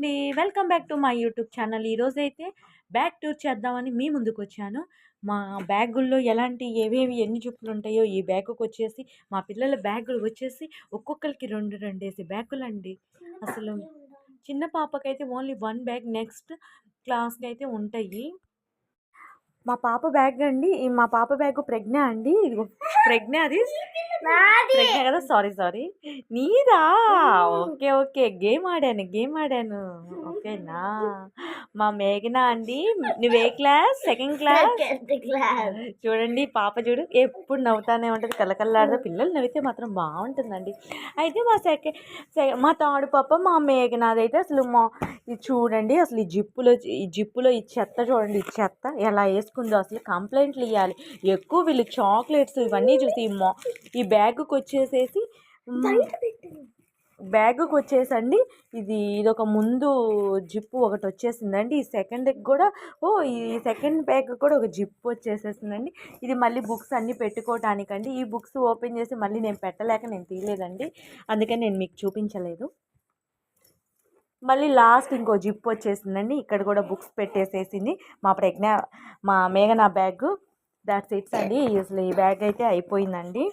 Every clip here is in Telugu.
అండి. Welcome back to my YouTube channel. ఈరోజైతే బ్యాగ్ టూర్ చేద్దామని మీ ముందుకు వచ్చాను. మా బ్యాగుల్లో ఎలాంటి ఏవేవి ఎన్ని చుప్పులు ఉంటాయో ఈ బ్యాగుకి వచ్చేసి మా పిల్లల బ్యాగులు వచ్చేసి ఒక్కొక్కరికి రెండు రెండేసి బ్యాగులు అండి అసలు చిన్న పాపకైతే ఓన్లీ వన్ బ్యాగ్ నెక్స్ట్ క్లాస్కి అయితే ఉంటాయి. మా పాప బ్యాగ్ అండి. మా పాప బ్యాగ్ ప్రజ్ఞ అండి. ఇదిగో ప్రజ్ఞ అది. ప్రజ్ఞ కదా? సారీ సారీ నీదా? Okay okay. గేమ్ ఆడాను గేమ్ ఆడాను. ఓకేనా మా మేఘన అండి. నువ్వే క్లాస్ సెకండ్ క్లాస్ చూడండి పాప చూడు. ఎప్పుడు నవ్వుతానే ఉంటుంది. కలకల్లాడుతూ పిల్లలు నవ్వితే మాత్రం బాగుంటుందండి. అయితే మా సెకండ్ మా తాడు పాప మా మేఘనాది అయితే అసలు మా చూడండి అసలు ఈ జిప్పులో ఈ జిప్పులో ఈ చెత్త చూడండి ఈ చెత్త ఎలా చేసుకుందో అసలు కంప్లైంట్లు ఇవ్వాలి ఎక్కువ వీళ్ళు చాక్లెట్స్ ఇవన్నీ చూసి ఈ మా ఈ బ్యాగ్కి వచ్చేసేసి బ్యాగ్కి వచ్చేసండి ఇది ఇదొక ముందు జిప్పు ఒకటి వచ్చేసిందండి ఈ సెకండ్కి కూడా ఓ ఈ సెకండ్ బ్యాగ్ కూడా ఒక జిప్ వచ్చేసేసిందండి. ఇది మళ్ళీ బుక్స్ అన్నీ పెట్టుకోవటానికండి. ఈ బుక్స్ ఓపెన్ చేసి మళ్ళీ నేను పెట్టలేక నేను తీయలేదండి. అందుకని నేను మీకు చూపించలేదు. మళ్ళీ లాస్ట్ ఇంకో జిప్ వచ్చేసిందండి. ఇక్కడ కూడా బుక్స్ పెట్టేసేసింది. మా ప్రజ్ఞ మా మేఘనా బ్యాగ్. దాట్స్ ఇట్స్ అండి. అసలు ఈ బ్యాగ్ అయితే అయిపోయిందండి.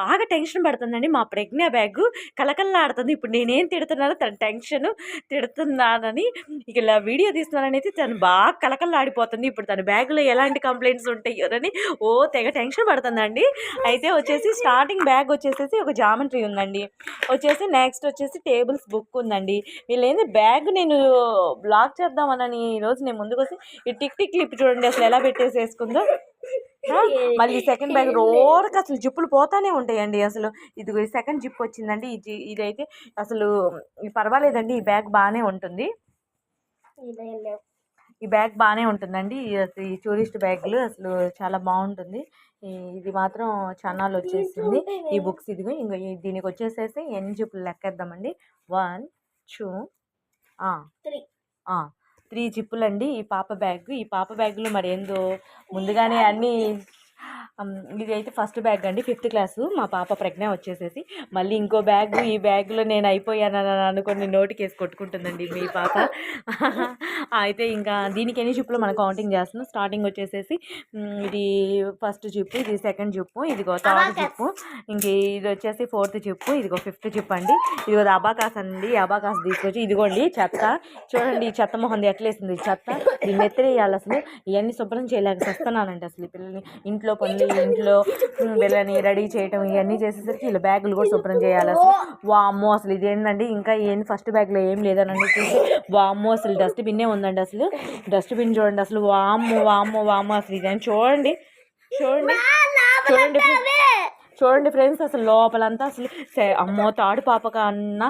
బాగా టెన్షన్ పడుతుందండి. మా ప్రజ్ఞ బ్యాగ్ కలకల్లాడుతుంది ఇప్పుడు నేనేం తిడుతున్నానో తన టెన్షన్ తిడుతున్నానని ఇక ఇలా వీడియో తీస్తున్నానని అయితే తను బాగా కలకల్లాడిపోతుంది ఇప్పుడు తన బ్యాగ్లో ఎలాంటి కంప్లైంట్స్ ఉంటాయోనని ఓ తెగ టెన్షన్ పడుతుందండి. అయితే వచ్చేసి స్టార్టింగ్ బ్యాగ్ వచ్చేసేసి ఒక జామెంట్రీ ఉందండి. వచ్చేసి నెక్స్ట్ వచ్చేసి టేబుల్స్ బుక్ ఉందండి. వీళ్ళేంది బ్యాగ్ నేను బ్లాక్ చేద్దామనని ఈరోజు నేను ముందుకు వచ్చి ఈ టిక్ టిక్ క్లిప్ చూడండి అసలు ఎలా పెట్టేసి వేసుకుందో మళ్ళీ సెకండ్ బ్యాగ్ రోడ్కి అసలు జిప్పులు పోతానే ఉంటాయండి అసలు. ఇది సెకండ్ జిప్ వచ్చిందండి. ఇది ఇదైతే అసలు పర్వాలేదండి. ఈ బ్యాగ్ బాగానే ఉంటుంది. ఈ బ్యాగ్ బాగానే ఉంటుందండి. ఈ టూరిస్ట్ బ్యాగులు అసలు చాలా బాగుంటుంది. ఇది మాత్రం చన్నాలు వచ్చేసింది. ఈ బుక్స్ ఇదిగో ఇంకో దీనికి వచ్చేసేసి ఎన్ని జిప్పులు లెక్కేద్దామండి. One two three. త్రీ జిప్పులండి ఈ పాప బ్యాగ్. ఈ పాప బ్యాగ్లో మరి ఏందో ముందుగానే అన్నీ ఇది అయితే ఫస్ట్ బ్యాగ్ అండి. ఫిఫ్త్ క్లాసు మా పాప ప్రజ్ఞ వచ్చేసేసి మళ్ళీ ఇంకో బ్యాగ్ ఈ బ్యాగ్లో నేను అయిపోయానని అనుకుని నోటికి వేసి కొట్టుకుంటుందండి మీ పాప. అయితే ఇంకా దీనికి ఎన్ని జిప్పులు మనం కౌంటింగ్ చేస్తున్నాం? స్టార్టింగ్ వచ్చేసేసి ఇది ఫస్ట్ జిప్పు ఇది సెకండ్ జిప్పు ఇదిగో థర్డ్ జిప్పు ఇంక ఇది వచ్చేసి ఫోర్త్ జిప్పు ఇదిగో ఫిఫ్త్ జిప్ అండి. ఇదిగో అబాకాస్ అండి. అబాకాస్ తీసుకొచ్చి ఇదిగోండి చెత్త. చూడండి చెత్త మొహం ఎట్లేసింది? చెత్త. దీన్ని ఎత్తిరేయాలి అసలు. ఇవన్నీ శుభ్రం చేయలేక వస్తున్నానండి అసలు పిల్లల్ని. ఇంట్లో పనులు ఇంట్లో వీళ్ళని రెడీ చేయటం ఇవన్నీ చేసేసరికి వీళ్ళ బ్యాగులు కూడా శుభ్రం చేయాలి అసలు. వామ్మో అసలు ఇదేంటండి ఇంకా ఏంది? ఫస్ట్ బ్యాగ్లో ఏం లేదని చూసి వామ్మో అసలు డస్ట్బిన్నే ఉందండి అసలు. డస్ట్బిన్ చూడండి అసలు. వామ్మో వామ్మో వామ్మో అసలు ఇదేం చూడండి. చూడండి. చూడండి. చూడండి ఫ్రెండ్స్ అసలు లోపలంతా అసలు అమ్మో తాడు పాప కన్నా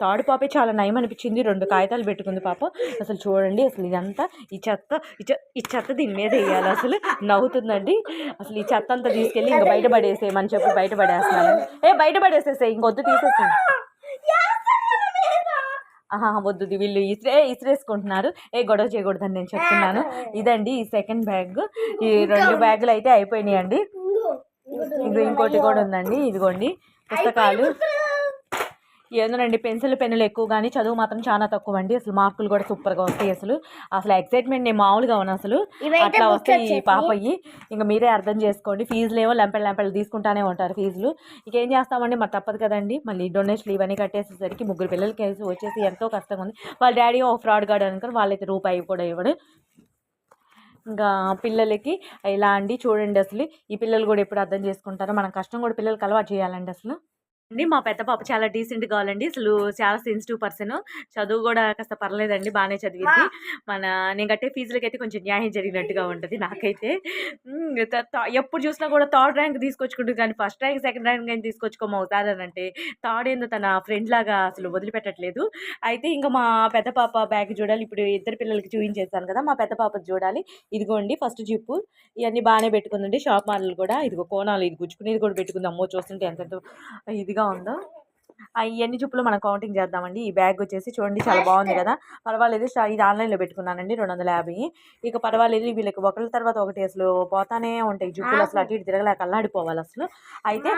తాడు పాపే చాలా నయం అనిపించింది. రెండు కాగితాలు పెట్టుకుంది పాప. అసలు చూడండి అసలు ఇదంతా ఈ చెత్త ఈ చెత్త దీని మీద వేయాలి అసలు. నవ్వుతుందండి. అసలు ఈ చెత్త అంతా తీసుకెళ్ళి ఇంకా బయట పడేసేయమని చెప్పి బయట పడేస్తున్నాను. ఏ బయట పడేసేసే ఇంకొద్దు తీసేసి ఆహా వద్దు వీళ్ళు ఇసిరే ఇసిరేసుకుంటున్నారు. ఏ గొడవ చేయకూడదని నేను చెప్తున్నాను. ఇదండి ఈ సెకండ్ బ్యాగ్. ఈ రెండు బ్యాగులు అయితే అయిపోయినాయండి. ఇది ఇంకోటి కూడా ఉందండి. ఇదిగోండి. పుస్తకాలు. ఏందోనండి పెన్సిల్ పెన్నులు ఎక్కువ కానీ చదువు మాత్రం చాలా తక్కువ అండి. అసలు మార్కులు కూడా సూపర్గా వస్తాయి అసలు. అసలు ఎక్సైట్మెంట్ నేను మామూలుగా ఉన్నాను అసలు. అట్లా వస్తాయి పాపయ్యి ఇంకా మీరే అర్థం చేసుకోండి. ఫీజులు ఏమో లెంపెల్ లెంపెల్ తీసుకుంటానే ఉంటారు ఫీజులు. ఇక ఏం చేస్తామండి? మరి తప్పదు కదండి. మళ్ళీ డొనేషన్లు ఇవన్నీ కట్టేసేసరికి ముగ్గురు పిల్లలకి వచ్చేసి ఎంతో కష్టంగా ఉంది. వాళ్ళ డాడీ ఓ ఫ్రాడ్ గార్డ్ అనుకుని వాళ్ళైతే రూపాయి కూడా ఇవ్వడు. ఇంకా పిల్లలకి ఇలా అండి? చూడండి అసలు ఈ పిల్లలు కూడా ఎప్పుడు అర్థం చేసుకుంటారో మనం కష్టం కూడా పిల్లలకి అలవాటు చేయాలండి అసలు. అండి. మా పెద్ద పాప చాలా డీసెంట్ కావాలండి అసలు చాలా సెన్సిటివ్ పర్సన్. చదువు కూడా కాస్త పర్లేదండి. బాగానే చదివింది మన నేను కట్టే ఫీజులకి అయితే కొంచెం న్యాయం జరిగినట్టుగా ఉంటుంది నాకైతే. ఎప్పుడు చూసినా కూడా థర్డ్ ర్యాంక్ తీసుకొచ్చుకుంటుంది. కానీ ఫస్ట్ ర్యాంక్ సెకండ్ ర్యాంక్ కానీ తీసుకొచ్చుకోమవుతారని అంటే థర్డ్ ఏందో తన ఫ్రెండ్ లాగా అసలు వదిలిపెట్టట్లేదు. అయితే ఇంకా మా పెద్ద పాప బ్యాగ్ చూడాలి. ఇప్పుడు ఇద్దరు పిల్లలకి చూపించేస్తాను కదా మా పెద్ద పాప చూడాలి. ఇదిగోండి ఫస్ట్ జిప్పు. ఇవన్నీ బాగానే పెట్టుకుందండి. షాప్ మాటలు కూడా. ఇదిగో కోనాలు ఇది గుచ్చుకునేది కూడా పెట్టుకుంది. అమ్మో చూస్తుంటే ఎంత ఇదిగా ఉందో. ఆ, ఈ ఎన్ని జిప్పులు మనం కౌంటింగ్ చేద్దామండి. ఈ బ్యాగ్ వచ్చేసి చూడండి చాలా బాగుంది కదా. పర్వాలేదు ఇది ఆన్లైన్లో పెట్టుకున్నానండి రెండు వందల యాభై. ఇక పర్వాలేదు వీళ్ళకి ఒకరి తర్వాత ఒకటి అసలు పోతానే ఉంటాయి. జిప్పులు అసలు అటు ఇటు తిరగలేక అల్లాడిపోవాలి అసలు. అయితే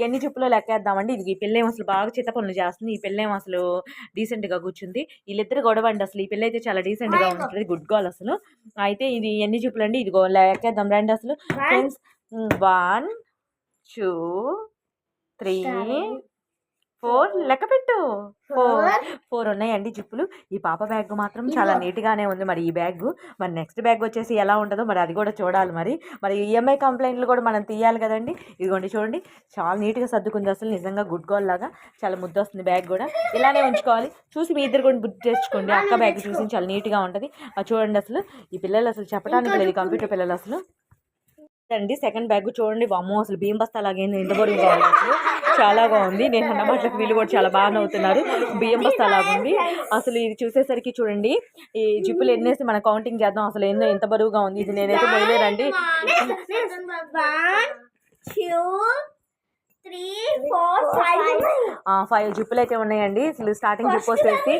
ఎన్ని జిప్పులు లెక్కేద్దామండి. ఇది ఈ పిల్లేం అసలు బాగా చిత్త పనులు చేస్తుంది. ఈ పిల్లేం అసలు డీసెంట్గా కూర్చుంది. వీళ్ళిద్దరు గొడవ అండి అసలు. ఈ పిల్ల అయితే చాలా డీసెంట్గా ఉంటుంది. గుడ్ గర్ల్ అసలు. అయితే ఇది ఎన్ని జిప్పులు అండి ఇది లెక్కేద్దాం రండి అసలు. Friends one two three four లెక్క పెట్టు. ఫోర్. ఫోర్. ఉన్నాయండి జిప్పులు. ఈ పాప బ్యాగ్ మాత్రం చాలా నీట్గానే ఉంది మరి ఈ బ్యాగ్. మరి నెక్స్ట్ బ్యాగ్ వచ్చేసి ఎలా ఉంటుందో మరి అది కూడా చూడాలి మరి. మరి ఈఎంఐ కంప్లైంట్లు కూడా మనం తీయాలి కదండి. ఇదిగోండి చూడండి. చాలా నీట్గా సర్దుకుంది అసలు. నిజంగా గుడ్ గోల్ లాగా చాలా ముద్దు వస్తుంది బ్యాగ్ కూడా. ఇలానే ఉంచుకోవాలి. చూసి మీ ఇద్దరు కూడా బుక్ తెచ్చుకోండి. అక్క బ్యాగ్ చూసి చాలా నీట్గా ఉంటుంది. చూడండి అసలు. ఈ పిల్లలు అసలు చెప్పడానికి లేదు కంప్యూటర్ పిల్లలు అసలు. అండి. సెకండ్ బ్యాగ్ చూడండి. వామ్మో అసలు బియ్యం బస్తా లాగైంది ఇంత బరువుగా ఉంది. అసలు చాలా బాగుంది. నేను అన్న మాటలకు వీళ్ళు కూడా చాలా బాగా నవ్వుతున్నారు బియ్యం బస్తా లాగుంది అసలు ఇది చూసేసరికి చూడండి. ఈ జిప్పులు ఎన్నేసి మనం కౌంటింగ్ చేద్దాం. అసలు ఎన్నో ఎంత బరువుగా ఉంది. ఇది నేనైతే పోయలేదండి One, ఫైవ్ జిప్పులు అయితే ఉన్నాయండి. అసలు స్టార్టింగ్ జిప్ వచ్చేసి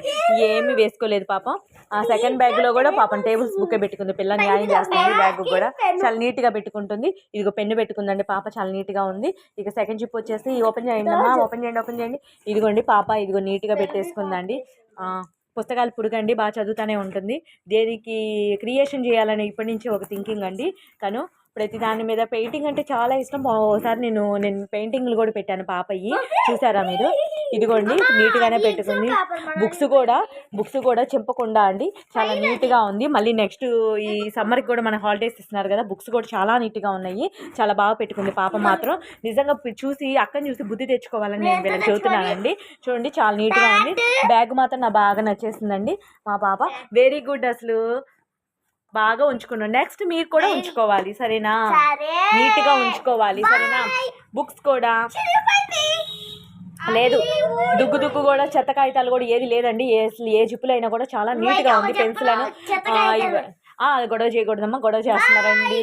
ఏమీ వేసుకోలేదు పాపం. ఆ సెకండ్ బ్యాగ్లో కూడా పాపం టేబుల్స్ బుక్ పెట్టుకుంది. పిల్ల న్యాయం చేస్తుంది బ్యాగ్ కూడా చాలా నీట్గా పెట్టుకుంటుంది. ఇదిగో పెన్ను పెట్టుకుందండి పాప చాలా నీట్గా ఉంది. ఇక సెకండ్ జిప్ వచ్చేసి ఓపెన్ చేయండి అమ్మా. ఓపెన్ చేయండి ఓపెన్ చేయండి. ఇదిగోండి పాప ఇదిగో నీట్గా పెట్టేసుకుందండి. ఆ, పుస్తకాలు పుడకండి. బాగా చదువుతూనే ఉంటుంది. దేనికి క్రియేషన్ చేయాలని ఇప్పటి నుంచి ఒక థింకింగ్ అండి. తను ప్రతి దాని మీద పెయింటింగ్ అంటే చాలా ఇష్టం. ఒకసారి నేను నేను పెయింటింగ్లు కూడా పెట్టాను పాపయ్యి. చూసారా మీరు? ఇదిగోండి నీట్గానే పెట్టుకుంది. బుక్స్ కూడా బుక్స్ కూడా చింపకుండా అండి. చాలా నీట్గా ఉంది. మళ్ళీ నెక్స్ట్ ఈ సమ్మర్కి కూడా మన హాలిడేస్ ఇస్తున్నారు కదా బుక్స్ కూడా చాలా నీట్గా ఉన్నాయి. చాలా బాగా పెట్టుకుంది పాప మాత్రం. నిజంగా చూసి అక్కని చూసి బుద్ధి తెచ్చుకోవాలని నేను వీళ్ళకి చెబుతున్నానండి. చూడండి చాలా నీట్గా ఉంది. బ్యాగ్ మాత్రం నా బాగా నచ్చేసిందండి. మా పాప వెరీ గుడ్ అసలు. బాగా ఉంచుకున్నాం నెక్స్ట్ మీరు కూడా ఉంచుకోవాలి సరేనా? సరే. నీట్గా ఉంచుకోవాలి సరేనా? బుక్స్ కూడా. లేదు. దుగ్గు దుగ్గు కూడా చెత్త కాగితాలు కూడా ఏది లేదండి. ఏ ఏ జిప్పులు అయినా కూడా చాలా నీట్గా ఉంది పెన్సిల్ అని. గొడవ చేయకూడదమ్మా గొడవ చేస్తున్నారండి.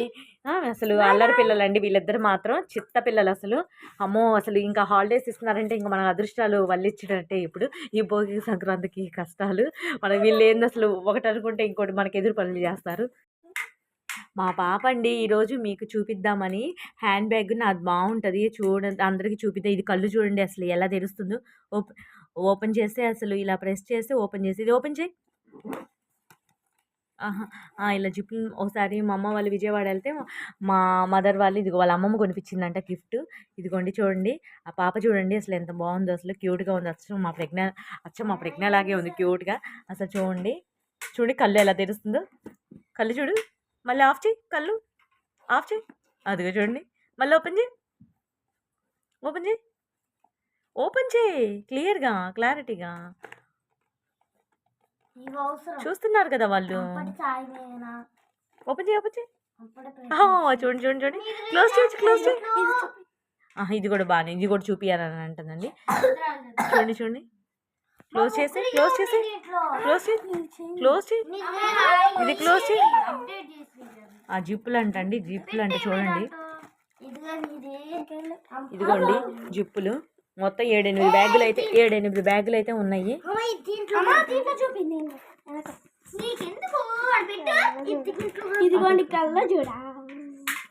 అసలు అల్లరి పిల్లలండి వీళ్ళిద్దరు మాత్రం చిత్త పిల్లలు అసలు. అమ్మో! అసలు ఇంకా హాలిడేస్ ఇస్తున్నారంటే ఇంకా మన అదృష్టాలు వల్లిచ్చినట్టే ఇప్పుడు. ఈ భోగి సంక్రాంతికి కష్టాలు. మన వీళ్ళు ఏంది అసలు ఒకటి అనుకుంటే ఇంకోటి మనకి ఎదురు పనులు చేస్తారు. మా పాప అండి ఈరోజు మీకు చూపిద్దామని హ్యాండ్ బ్యాగ్ నాది బాగుంటుంది. చూడండి అందరికీ చూపిద్దాం. ఇది కళ్ళు చూడండి అసలు ఎలా తెరుస్తుందో. ఓపెన్ ఓపెన్ చేస్తే అసలు ఇలా ప్రెస్ చేస్తే ఓపెన్ చేసి ఇది ఓపెన్ చేయి. ఇలా జిప్లు ఒకసారి మా అమ్మ వాళ్ళు విజయవాడ వెళ్తే మా మదర్ వాళ్ళు ఇదిగో వాళ్ళ అమ్మమ్మ కొనిపించిందంట గిఫ్ట్. ఇదిగోండి చూడండి ఆ పాప చూడండి అసలు ఎంత బాగుందో అసలు క్యూట్గా ఉంది. అచ్చం మా ప్రజ్ఞ అచ్చం మా ప్రజ్ఞ లాగే ఉంది క్యూట్గా. అసలు చూడండి చూడండి కళ్ళు ఎలా తెరుస్తుందో. కళ్ళు చూడు మళ్ళీ ఆఫ్ చేయి కళ్ళు. ఆఫ్ చేయి అదిగో చూడండి మళ్ళీ ఓపెన్ చేయి ఓపెన్ చేయి ఓపెన్ చేయి క్లియర్గా క్లారిటీగా. చూస్తున్నారు కదా వాళ్ళు? ఓపెన్ చేయి ఓపెన్ చేయి. చూడండి చూడండి చూడండి. క్లోజ్ చేయి క్లోజ్ చేయి. ఇది కూడా బాగానే ఇది కూడా చూపియాలని అంటుందండి. చూడండి చూడండి. క్లోజ్ చేసి క్లోజ్ చేసి. క్లోజ్ చేయి క్లోజ్ చేయి. ఇది క్లోజ్ చేసి ఆ జిప్పులు అంటండి జిప్పులు అంటే చూడండి ఇదిగో ఇది ఇదిగోండి జిప్పులు. మొత్తం ఏడెనిమిది బ్యాగులు అయితే ఏడెనిమిది బ్యాగులు అయితే ఉన్నాయి ఇదిగోండి కళ్ళ చూడ.